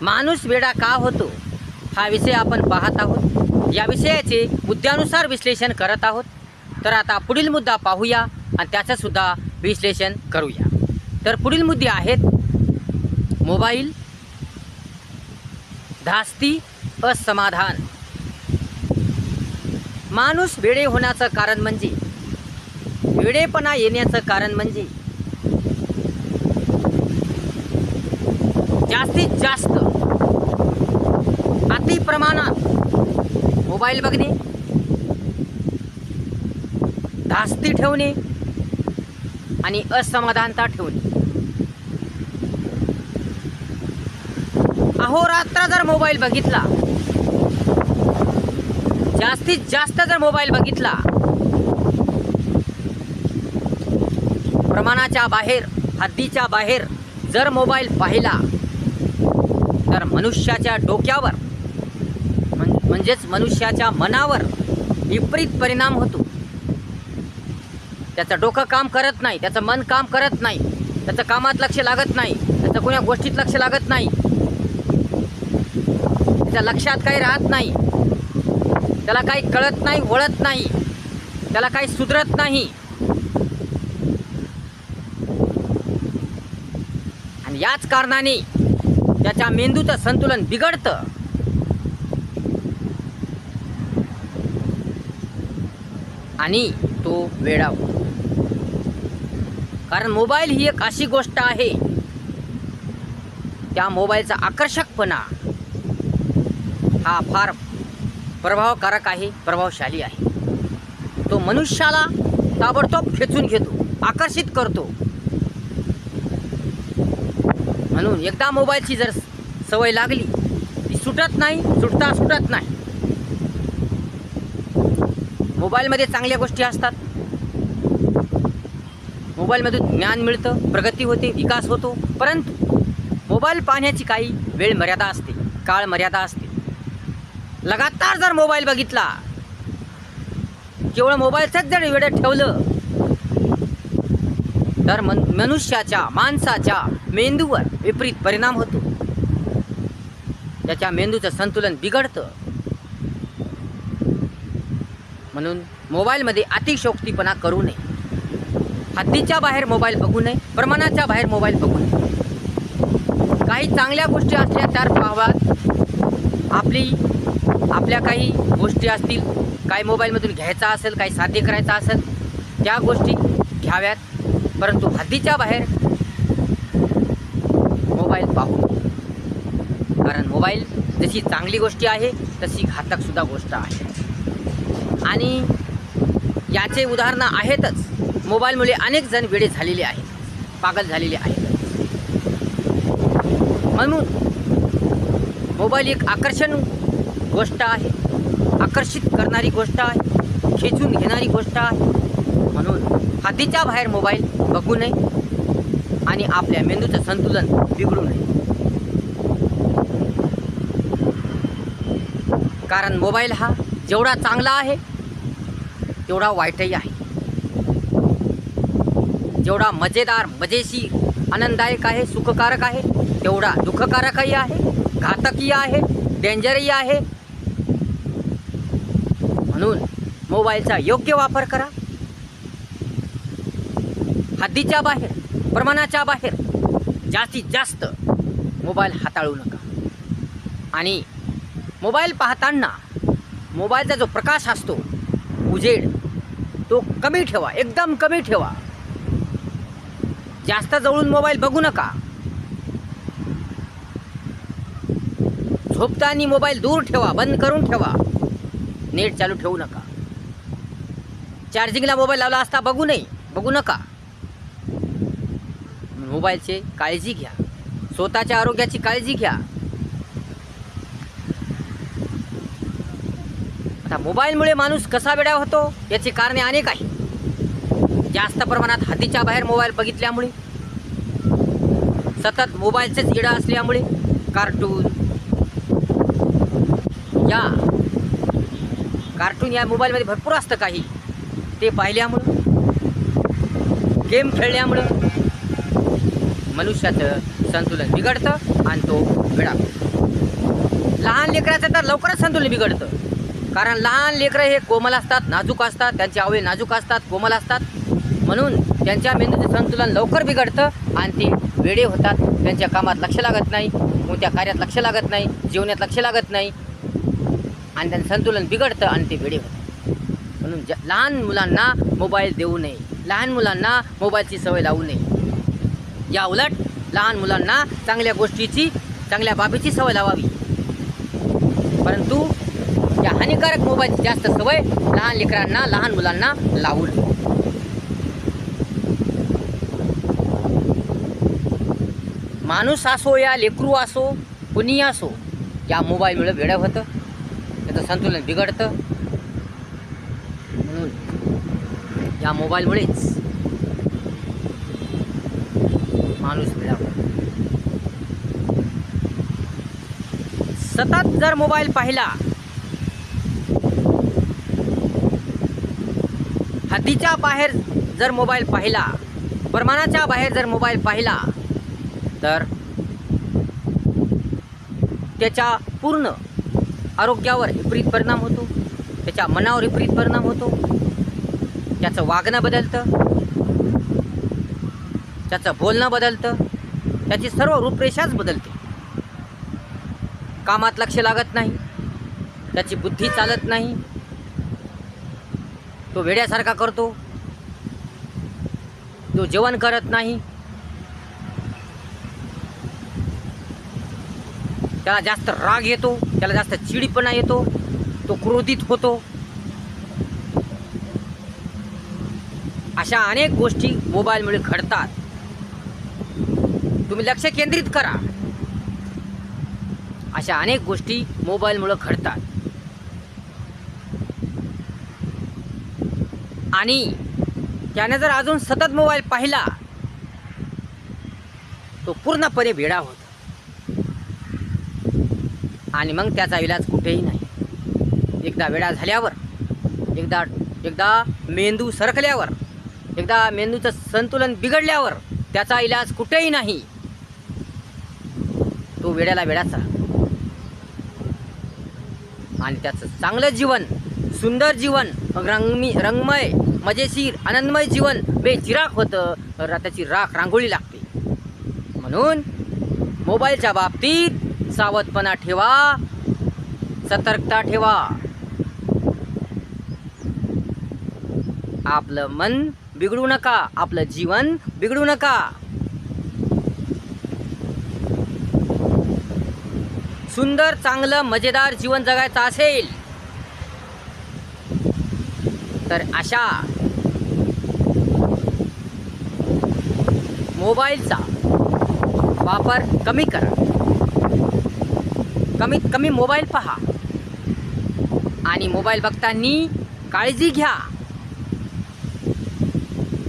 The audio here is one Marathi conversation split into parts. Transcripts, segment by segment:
माणूस वेडा का होतो? हा विषय आपण पाहत आहोत. या विषयाचे मुद्द्यानुसार विश्लेषण करत आहोत. तर आता पुढील मुद्दा पाहूया आणि त्याचंसुद्धा विश्लेषण करूया. तर पुढील मुद्दे आहेत मोबाईल धास्ती असमाधान. माणूस वेडे होण्याचं कारण म्हणजे? वेडेपणा येण्याचं कारण म्हणजे? जास्तीत जास्त अति प्रमाणात. मोबाईल बघणे. धास्ती ठेवणे. आणि असमाधानता ठेवणे. अहोरात्र जर मोबाईल बघितला. जास्तीत जास्त जर मोबाईल बघितला. प्रमाणाच्या बाहेर हद्दीच्या बाहेर जर मोबाईल पाहिला तर मनुष्याच्या डोक्यावर म्हणजेच मनुष्याच्या मनावर विपरीत परिणाम होतो. त्याचं डोकं काम करत नाही त्याचं मन काम करत नाही त्याचं कामात लक्ष लागत नाही त्याचं कोण्या गोष्टीत लक्ष लागत नाही. त्याच्या लक्षात काही राहत नाही. त्याला काही कळत नाही वळत नाही. त्याला काही सुधरत नाही. आणि याच कारणाने त्याच्या मेंदूचं संतुलन बिघडतं. आणि तो वेडाव. कारण मोबाईल ही एक अशी गोष्ट आहे त्या मोबाईलचा आकर्षकपणा हा फार प्रभावकारक आहे प्रभावशाली आहे. तो मनुष्याला ताबडतोब खेचून घेतो आकर्षित करतो. म्हणून एकदा मोबाईलची जर सवय लागली ती सुटत नाही सुटता सुटत नाही. मोबाईलमध्ये चांगल्या गोष्टी असतात. मोबाईलमध्ये ज्ञान मिळतं प्रगती होते विकास होतो. परंतु मोबाईल पाहण्याची काही वेळ मर्यादा असते काळ मर्यादा असते. लगातार जर मोबाईल बघितला केवळ मोबाईलचाच जर वेळ ठेवलं तर मन मनुष्याच्या माणसाच्या मेंदूवर विपरीत परिणाम होतो. त्याच्या मेंदूचं संतुलन बिघडतं. म्हणून मोबाईलमध्ये अतिशोक्तीपणा करू नये. हद्दीच्या बाहेर मोबाईल बघू नये प्रमाणाच्या बाहेर मोबाईल बघू नये. काही चांगल्या गोष्टी असल्या तर पाहाव्यात आपली आपल्या काही गोष्टी असतील काही मोबाईलमधून घ्यायचा असेल काही साध्य करायचं असेल त्या गोष्टी घ्याव्यात. परंतु हद्दीच्या बाहेर मोबाईल पाहू कारण मोबाईल जशी चांगली गोष्टी आहे तशी घातकसुद्धा गोष्ट आहे. आणि याचे उदाहरणं आहेतच. मोबाईलमुळे अनेक जण वेडे झालेले आहेत. पागल झालेले आहेत. म्हणून मोबाईल एक आकर्षण गोष्ट आहे. आकर्षित करणारी गोष्ट आहे. खेचून घेणारी गोष्ट आहे. म्हणून हातीच्या बाहेर मोबाईल बघू नये आणि आपल्या मेंदूचं संतुलन बिघडू नये. कारण मोबाईल हा जेवढा चांगला आहे तेवढा वाईटही आहे. जेवढा मजेदार मजेशीर आनंददायक आहे सुखकारक आहे तेवढा दुःखकारकही आहे घातकही आहे डेंजरही आहे. म्हणून मोबाईलचा योग्य वापर करा. हद्दीच्या बाहेर प्रमाणाच्या बाहेर जास्तीत जास्त मोबाईल हाताळू नका. आणि मोबाईल पाहताना मोबाईलचा जो प्रकाश असतो उजेड तो कमी ठेवा एकदम कमी ठेवा. जास्त जवळून मोबाईल बघू नका. झोपताना मोबाईल दूर ठेवा बंद करून ठेवा. नेट चालू ठेवू नका. चार्जिंगला मोबाईल लावला असता बघू नये बघू नका. मोबाईलची काळजी घ्या. स्वतःच्या आरोग्याची काळजी घ्या. आता मोबाईलमुळे माणूस कसा वेडा होतो याची कारणे अनेक आहेत. जास्त प्रमाणात हातीच्या बाहेर मोबाईल बघितल्यामुळे सतत मोबाईलचेच इडा असल्यामुळे कार्टून. या कार्टून या मोबाईलमध्ये भरपूर असतं काही. ते पाहिल्यामुळं गेम खेळल्यामुळं मनुष्याचं संतुलन बिघडतं आणि तो वेळा लहान लेकराचं तर लवकरच संतुलन बिघडतं. कारण लहान लेकरं हे कोमल असतात नाजूक असतात त्यांचे आवळे नाजूक असतात कोमल असतात. म्हणून त्यांच्या मेंदूचे संतुलन लवकर बिघडतं आणि ते वेडे होतात. त्यांच्या कामात लक्ष लागत नाही कोणत्या कार्यात लक्ष लागत नाही जीवनात लक्ष लागत नाही. आणि त्यांचं संतुलन बिघडतं आणि ते वेडे होतं म्हणून ज लहान मुलांना मोबाईल देऊ नये. लहान मुलांना मोबाईलची सवय लावू नये. या उलट लहान मुलांना चांगल्या गोष्टीची चांगल्या बाबीची सवय लावावी. परंतु हानिकारक मोबाईलची जास्त सवय लहान लेकरांना लहान मुलांना लावू नये माणूस असो या लेकरू असो कुणी असो या मोबाईलमुळे वेळ होतं. त्याचं संतुलन बिघडतं. म्हणून या मोबाईलमुळेच माणूस वेळा सतत जर मोबाईल पाहिला हद्दीच्या बाहेर जर मोबाईल पाहिला प्रमाणाच्या बाहेर जर मोबाईल पाहिला तर त्याच्या पूर्ण आरोग्यावर विपरीत परिणाम होतो त्याच्या मनावर विपरीत परिणाम होतो त्याचं वागणं बदलतं त्याचं बोलणं बदलतं त्याची सर्व रूपरेषाच बदलते. कामात लक्ष लागत नाही त्याची बुद्धी चालत नाही तो वेड्यासारखा करतो. तो जेवण करत नाही. त्याला जास्त राग येतो त्याला जास्त चिडीपणा येतो तो क्रोधित होतो. अशा अनेक गोष्टी मोबाईलमुळे घडतात. तुम्ही लक्ष केंद्रित करा. अशा अनेक गोष्टी मोबाईलमुळे घडतात. आणि त्याने जर अजून सतत मोबाईल पाहिला तो पूर्णपणे वेडा होतो. आणि मग त्याचा इलाज कुठेही नाही. एकदा वेळा झाल्यावर एकदा एकदा मेंदू सरकल्यावर एकदा मेंदूचं संतुलन बिघडल्यावर त्याचा इलाज कुठेही नाही. तो वेड्याला वेड्याचा. आणि त्याचं चांगलं जीवन सुंदर जीवन रंगमी रंगमय मजेशीर आनंदमय जीवन बेचिराख होतं. तर त्याची राख रांगोळी लागते. म्हणून मोबाईलच्या बाबतीत सावधपणा ठेवा सतर्कता ठेवा. आपलं मन बिघडू नका आपलं जीवन बिघडू नका. सुंदर चांगलं मजेदार जीवन जगायचं असेल तर अशा मोबाईलचा वापर कमी करा. कमीत कमी मोबाईल पहा आणि मोबाईल बघताना काळजी घ्या.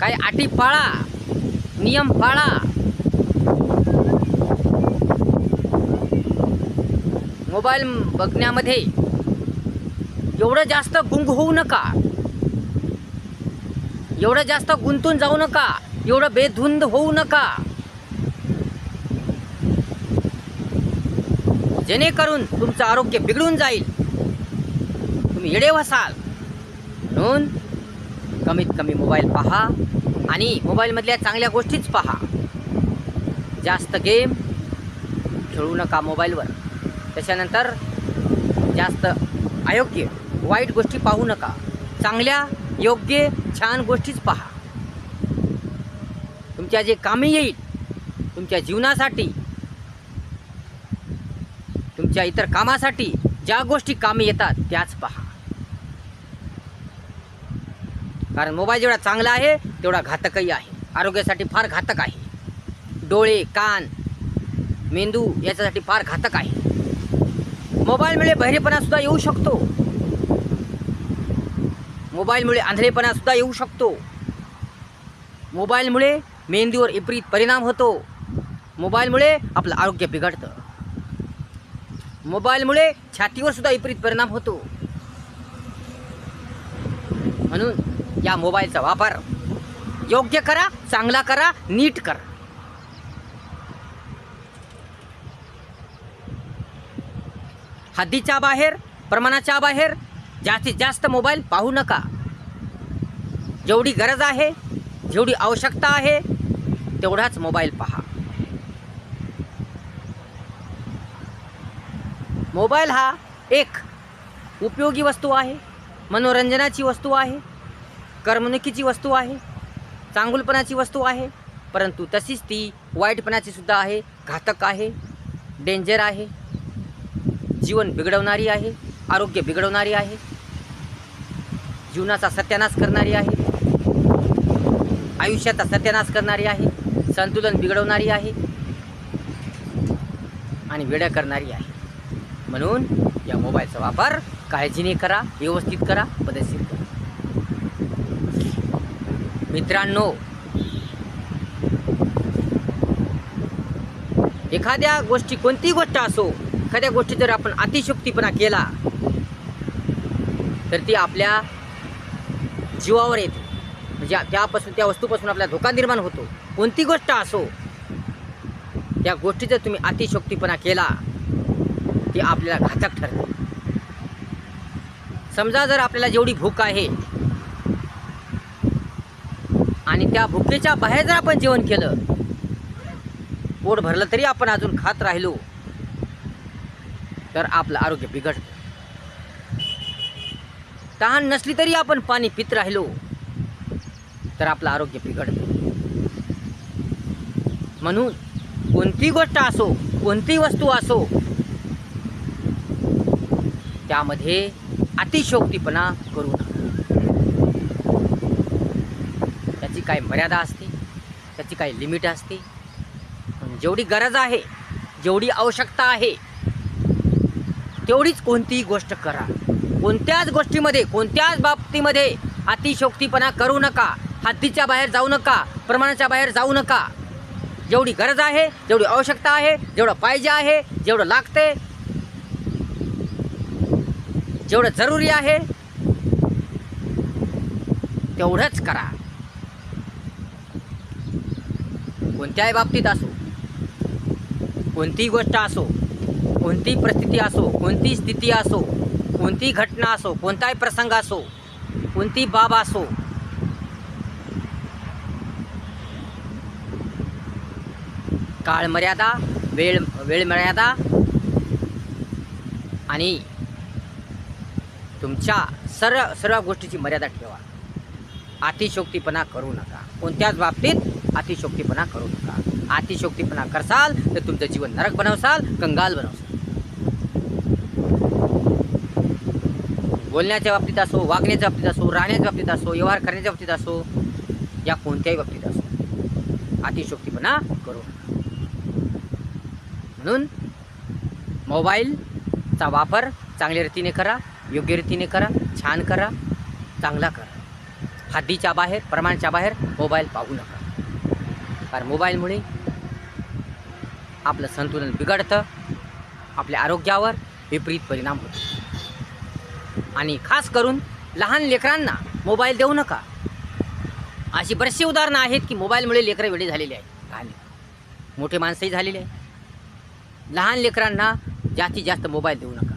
काही अटी पाळा नियम पाळा. मोबाईल बघण्यामध्ये एवढं जास्त गुंग होऊ नका. एवढं जास्त गुंतून जाऊ नका. एवढं बेधुंद होऊ नका. जेणेकरून तुमचं आरोग्य बिघडून जाईल. तुम्ही येडे वसाल म्हणून कमीत कमी मोबाईल पहा आणि मोबाईलमधल्या चांगल्या गोष्टीच पहा. जास्त गेम खेळू नका मोबाईलवर. त्याच्यानंतर जास्त अयोग्य वाईट गोष्टी पाहू नका. चांगल्या योग्य छान गोष्टीच पहा. तुमच्या जे कामी येईल तुमच्या जीवनासाठी तुमच्या इतर कामासाठी ज्या गोष्टी कामी येतात त्याच पहा. कारण मोबाईल जेवढा चांगला आहे तेवढा घातकही आहे. आरोग्यासाठी फार घातक आहे. डोळे कान मेंदू याच्यासाठी फार घातक आहे. मोबाईलमुळे बहिरेपणा सुद्धा येऊ शकतो. मोबाईलमुळे आंधळेपणासुद्धा येऊ शकतो. मोबाईलमुळे मेहंदीवर विपरीत परिणाम होतो. मोबाईलमुळे आपलं आरोग्य बिघडतं. मोबाईलमुळे छातीवर सुद्धा विपरीत परिणाम होतो. म्हणून या मोबाईलचा वापर योग्य करा चांगला करा नीट करा. हद्दीच्या बाहेर प्रमाणाच्या बाहेर जास्तीत जास्त मोबाईल पाहू नका. जेवढी गरज आहे जेवढी आवश्यकता आहे तेवढाच मोबाईल पहा. मोबाईल हा एक उपयोगी वस्तू आहे मनोरंजनाची वस्तू आहे करमणुकीची वस्तू आहे चांगुलपणाची वस्तू आहे परंतु तशीच ती वाईटपणाची सुद्धा आहे घातक आहे डेंजर आहे जीवन बिघडवणारी आहे आरोग्य बिघडवणारी आहे. जीवनाचा सत्यानाश करणारी आहे. आयुष्याचा सत्यानाश करणारी आहे. संतुलन बिघडवणारी आहे. आणि वेड्या करणारी आहे. म्हणून या मोबाईलचा वापर काळजीने करा व्यवस्थित करा पदस्थित करा. मित्रांनो एखाद्या गोष्टी कोणतीही गोष्ट असो एखाद्या गोष्टी जर आपण अतिशोक्तीपणा केला तर ती आपल्या जीवावर येते. म्हणजे त्यापासून त्या वस्तूपासून आपला धोका निर्माण होतो. कोणती गोष्ट असो त्या गोष्टी जर तुम्ही अतिशोक्तीपणा केला ती आपल्याला घातक ठरते. समजा जर आपल्याला जेवढी भूक आहे आणि त्या भुकेच्या बाहेर जर आपण जेवण केलं पोट भरलं तरी आपण अजून खात राहिलो तर आपलं आरोग्य बिघडतं. तहान नसली तरी आपण पाणी पित राहिलो. तर आपलं आरोग्य बिघडतं. म्हणून कोणती गोष्ट असो कोणती वस्तू असो त्यामध्ये अतिशोक्तीपणा करू नका. त्याची काही मर्यादा असते त्याची काही लिमिट असते. जेवढी गरज आहे जेवढी आवश्यकता आहे तेवढीच कोणतीही गोष्ट करा. कोणत्याच गोष्टीमध्ये कोणत्याच बाबतीमध्ये अतिशोक्तीपणा करू नका. हद्दीच्या बाहेर जाऊ नका प्रमाणाच्या बाहेर जाऊ नका. जेवढी गरज आहे जेवढी आवश्यकता आहे जेवढं पाहिजे आहे जेवढं लागते जेवढं जरुरी आहे तेवढंच करा. कोणत्याही बाबतीत असो कोणतीही गोष्ट असो कोणतीही परिस्थिती असो कोणतीही स्थिती असो कोणतीही घटना असो कोणताही प्रसंग असो कोणती बाब असो काळ मर्यादा वेळ वेळ मर्यादा आणि तुमच्या सर्व सर्व गोष्टीची मर्यादा ठेवा. अतिशोक्तीपणा करू नका. कोणत्याच बाबतीत अतिशोक्तीपणा करू नका. अतिशोक्तीपणा करसाल तर तुमचं जीवन नरक बनवसाल कंगाल बनवसाल. बोलण्याच्या बाबतीत असो वागण्याच्या बाबतीत असो राहण्याच्या बाबतीत असो व्यवहार करण्याच्या बाबतीत असो या कोणत्याही बाबतीत असो. अतिशोक्तीपणा करू म्हणून मोबाईलचा वापर चांगल्या रीतीने करा योग्य रीतीने करा छान करा चांगला करा. हद्दीच्या बाहेर प्रमाणाच्या बाहेर मोबाईल पाहू नका. कारण मोबाईलमुळे आपलं संतुलन बिघडतं आपल्या आरोग्यावर विपरीत परिणाम होतो. आणि खास करून लहान लेकरांना मोबाईल देऊ नका. अशी बरीचशी उदाहरणं आहेत की मोबाईलमुळे लेकरं वेळी झालेली आहेत. लहान मोठे माणसंही झालेले आहेत. लहान लेकरांना जास्तीत जास्त मोबाईल देऊ नका.